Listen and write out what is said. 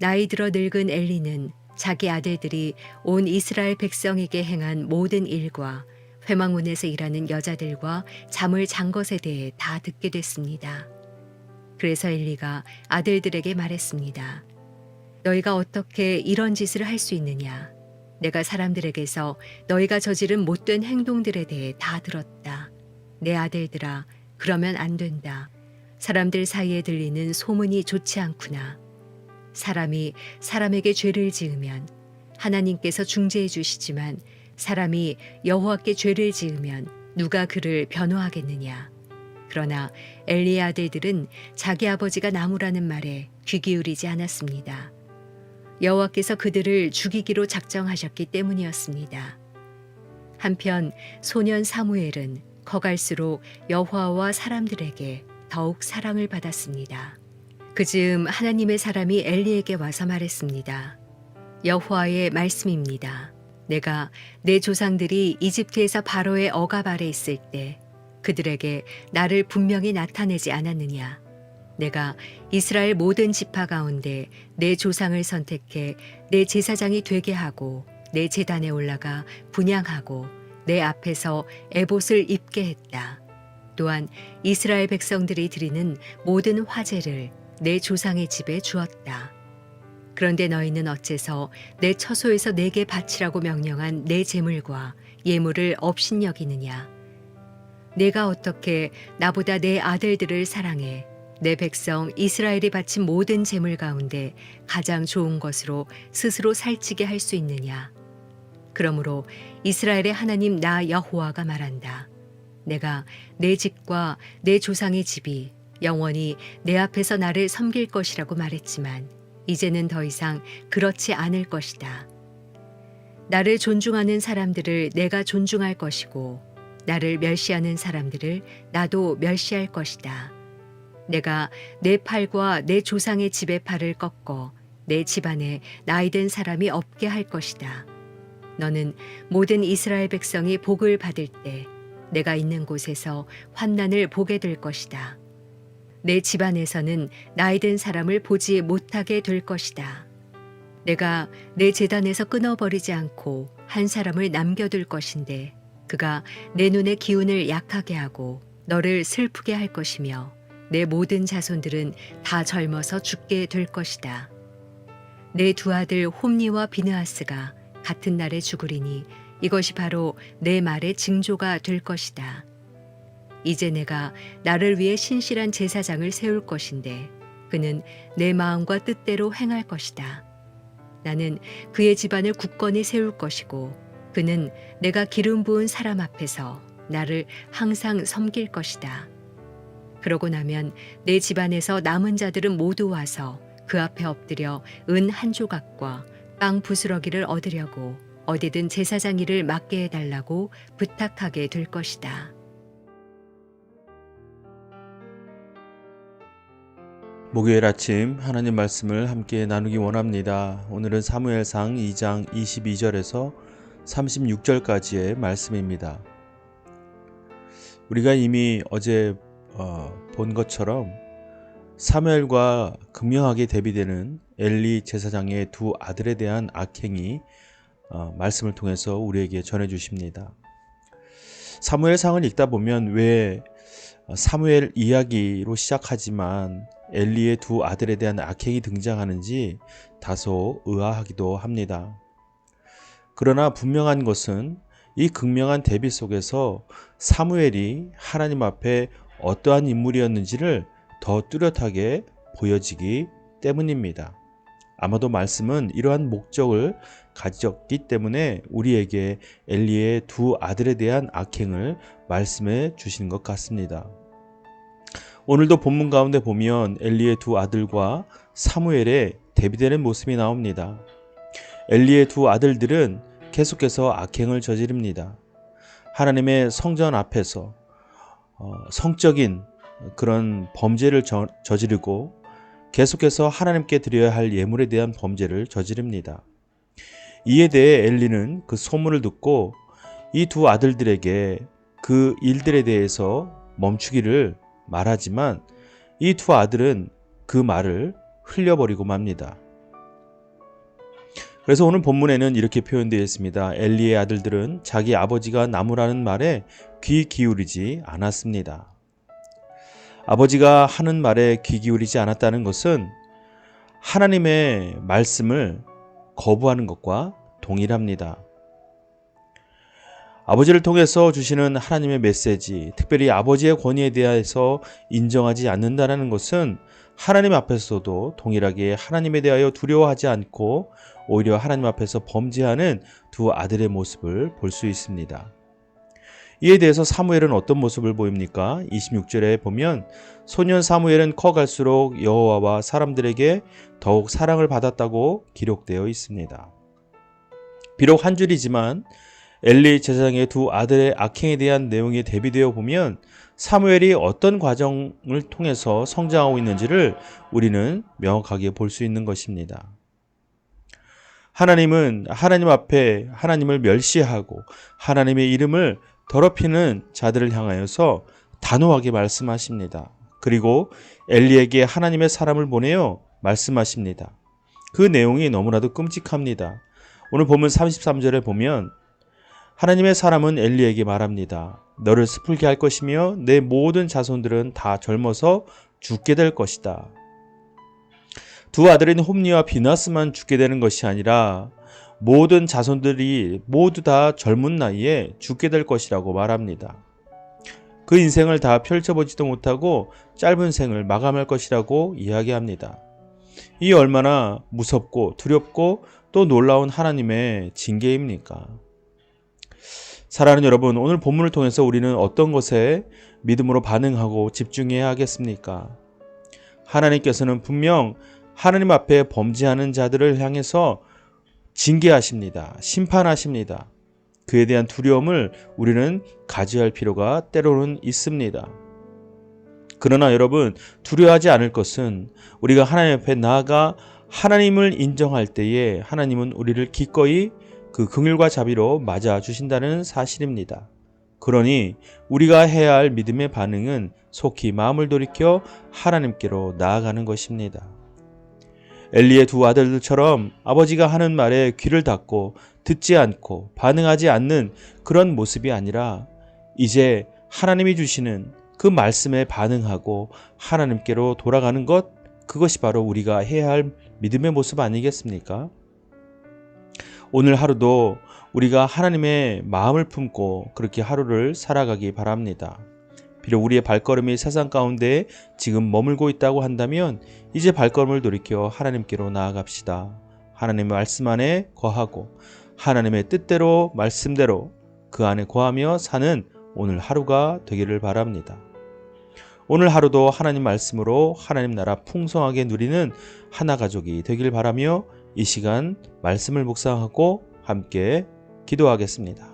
나이 들어 늙은 엘리는 자기 아들들이 온 이스라엘 백성에게 행한 모든 일과 회망문에서 일하는 여자들과 잠을 잔 것에 대해 다 듣게 됐습니다. 그래서 엘리가 아들들에게 말했습니다. 너희가 어떻게 이런 짓을 할 수 있느냐? 내가 사람들에게서 너희가 저지른 못된 행동들에 대해 다 들었다. 내 아들들아, 그러면 안 된다. 사람들 사이에 들리는 소문이 좋지 않구나. 사람이 사람에게 죄를 지으면 하나님께서 중재해 주시지만 사람이 여호와께 죄를 지으면 누가 그를 변호하겠느냐. 그러나 엘리의 아들들은 자기 아버지가 나무라는 말에 귀 기울이지 않았습니다. 여호와께서 그들을 죽이기로 작정하셨기 때문이었습니다. 한편 소년 사무엘은 커갈수록 여호와와 사람들에게 더욱 사랑을 받았습니다. 그 즈음 하나님의 사람이 엘리에게 와서 말했습니다. 여호와의 말씀입니다. 내가 내 조상들이 이집트에서 바로의 억압 아래 있을 때 그들에게 나를 분명히 나타내지 않았느냐. 내가 이스라엘 모든 지파 가운데 내 조상을 선택해 내 제사장이 되게 하고 내 제단에 올라가 분양하고 내 앞에서 에봇을 입게 했다. 또한 이스라엘 백성들이 드리는 모든 화제를 내 조상의 집에 주었다. 그런데 너희는 어째서 내 처소에서 내게 바치라고 명령한 내 재물과 예물을 업신여기느냐? 내가 어떻게 나보다 내 아들들을 사랑해 내 백성 이스라엘이 바친 모든 재물 가운데 가장 좋은 것으로 스스로 살찌게 할 수 있느냐? 그러므로 이스라엘의 하나님 나 여호와가 말한다. 내가 내 집과 내 조상의 집이 영원히 내 앞에서 나를 섬길 것이라고 말했지만 이제는 더 이상 그렇지 않을 것이다. 나를 존중하는 사람들을 내가 존중할 것이고 나를 멸시하는 사람들을 나도 멸시할 것이다. 내가 내 팔과 내 조상의 집의 팔을 꺾어 내 집안에 나이든 사람이 없게 할 것이다. 너는 모든 이스라엘 백성이 복을 받을 때 내가 있는 곳에서 환난을 보게 될 것이다. 내 집안에서는 나이든 사람을 보지 못하게 될 것이다. 내가 내 재단에서 끊어버리지 않고 한 사람을 남겨둘 것인데 그가 내 눈의 기운을 약하게 하고 너를 슬프게 할 것이며 내 모든 자손들은 다 젊어서 죽게 될 것이다. 내 두 아들 홈니와 비느하스가 같은 날에 죽으리니 이것이 바로 내 말의 징조가 될 것이다. 이제 내가 나를 위해 신실한 제사장을 세울 것인데 그는 내 마음과 뜻대로 행할 것이다. 나는 그의 집안을 굳건히 세울 것이고 그는 내가 기름 부은 사람 앞에서 나를 항상 섬길 것이다. 그러고 나면 내 집안에서 남은 자들은 모두 와서 그 앞에 엎드려 은 한 조각과 빵 부스러기를 얻으려고 어디든 제사장 일을 맡게 해달라고 부탁하게 될 것이다. 목요일 아침 하나님 말씀을 함께 나누기 원합니다. 오늘은 사무엘상 2장 22절에서 36절까지의 말씀입니다. 우리가 이미 어제 어, 본 것처럼 사무엘과 극명하게 대비되는 엘리 제사장의 두 아들에 대한 악행이 어, 말씀을 통해서 우리에게 전해 주십니다. 사무엘상을 읽다 보면 왜 사무엘 이야기로 시작하지만 엘리의 두 아들에 대한 악행이 등장하는지 다소 의아하기도 합니다. 그러나 분명한 것은 이 극명한 대비 속에서 사무엘이 하나님 앞에 어떠한 인물이었는지를 더 뚜렷하게 보여지기 때문입니다. 아마도 말씀은 이러한 목적을 가졌기 때문에 우리에게 엘리의 두 아들에 대한 악행을 말씀해 주신 것 같습니다. 오늘도 본문 가운데 보면 엘리의 두 아들과 사무엘의 대비되는 모습이 나옵니다. 엘리의 두 아들들은 계속해서 악행을 저지릅니다. 하나님의 성전 앞에서 어, 성적인 그런 범죄를 저, 저지르고 계속해서 하나님께 드려야 할 예물에 대한 범죄를 저지릅니다. 이에 대해 엘리는 그 소문을 듣고 이 두 아들들에게 그 일들에 대해서 멈추기를 말하지만 이 두 아들은 그 말을 흘려버리고 맙니다. 그래서 오늘 본문에는 이렇게 표현되어 있습니다. 엘리의 아들들은 자기 아버지가 나무라는 말에 귀 기울이지 않았습니다. 아버지가 하는 말에 귀 기울이지 않았다는 것은 하나님의 말씀을 거부하는 것과 동일합니다. 아버지를 통해서 주시는 하나님의 메시지, 특별히 아버지의 권위에 대해서 인정하지 않는다는 것은 하나님 앞에서도 동일하게 하나님에 대하여 두려워하지 않고 오히려 하나님 앞에서 범죄하는 두 아들의 모습을 볼 수 있습니다. 이에 대해서 사무엘은 어떤 모습을 보입니까? 26절에 보면 소년 사무엘은 커갈수록 여호와와 사람들에게 더욱 사랑을 받았다고 기록되어 있습니다. 비록 한 줄이지만 엘리 제사장의 두 아들의 악행에 대한 내용이 대비되어 보면 사무엘이 어떤 과정을 통해서 성장하고 있는지를 우리는 명확하게 볼 수 있는 것입니다. 하나님은 하나님 앞에 하나님을 멸시하고 하나님의 이름을 더럽히는 자들을 향하여서 단호하게 말씀하십니다. 그리고 엘리에게 하나님의 사람을 보내어 말씀하십니다. 그 내용이 너무나도 끔찍합니다. 오늘 보면 33절에 보면 하나님의 사람은 엘리에게 말합니다. 너를 스풀게 할 것이며 내 모든 자손들은 다 젊어서 죽게 될 것이다. 두 아들인 홈니와 비나스만 죽게 되는 것이 아니라 모든 자손들이 모두 다 젊은 나이에 죽게 될 것이라고 말합니다. 그 인생을 다 펼쳐보지도 못하고 짧은 생을 마감할 것이라고 이야기합니다. 이 얼마나 무섭고 두렵고 또 놀라운 하나님의 징계입니까? 사랑하는 여러분, 오늘 본문을 통해서 우리는 어떤 것에 믿음으로 반응하고 집중해야 하겠습니까? 하나님께서는 분명 하나님 앞에 범죄하는 자들을 향해서 징계하십니다. 심판하십니다. 그에 대한 두려움을 우리는 가져야 할 필요가 때로는 있습니다. 그러나 여러분, 두려워하지 않을 것은 우리가 하나님 앞에 나아가 하나님을 인정할 때에 하나님은 우리를 기꺼이 그 긍휼과 자비로 맞아 주신다는 사실입니다. 그러니 우리가 해야 할 믿음의 반응은 속히 마음을 돌이켜 하나님께로 나아가는 것입니다. 엘리의 두 아들들처럼 아버지가 하는 말에 귀를 닫고 듣지 않고 반응하지 않는 그런 모습이 아니라 이제 하나님이 주시는 그 말씀에 반응하고 하나님께로 돌아가는 것 그것이 바로 우리가 해야 할 믿음의 모습 아니겠습니까? 오늘 하루도 우리가 하나님의 마음을 품고 그렇게 하루를 살아가기 바랍니다. 비록 우리의 발걸음이 세상 가운데 지금 머물고 있다고 한다면 이제 발걸음을 돌이켜 하나님께로 나아갑시다. 하나님의 말씀 안에 거하고 하나님의 뜻대로 말씀대로 그 안에 거하며 사는 오늘 하루가 되기를 바랍니다. 오늘 하루도 하나님 말씀으로 하나님 나라 풍성하게 누리는 하나 가족이 되길 바라며 이 시간 말씀을 묵상하고 함께 기도하겠습니다.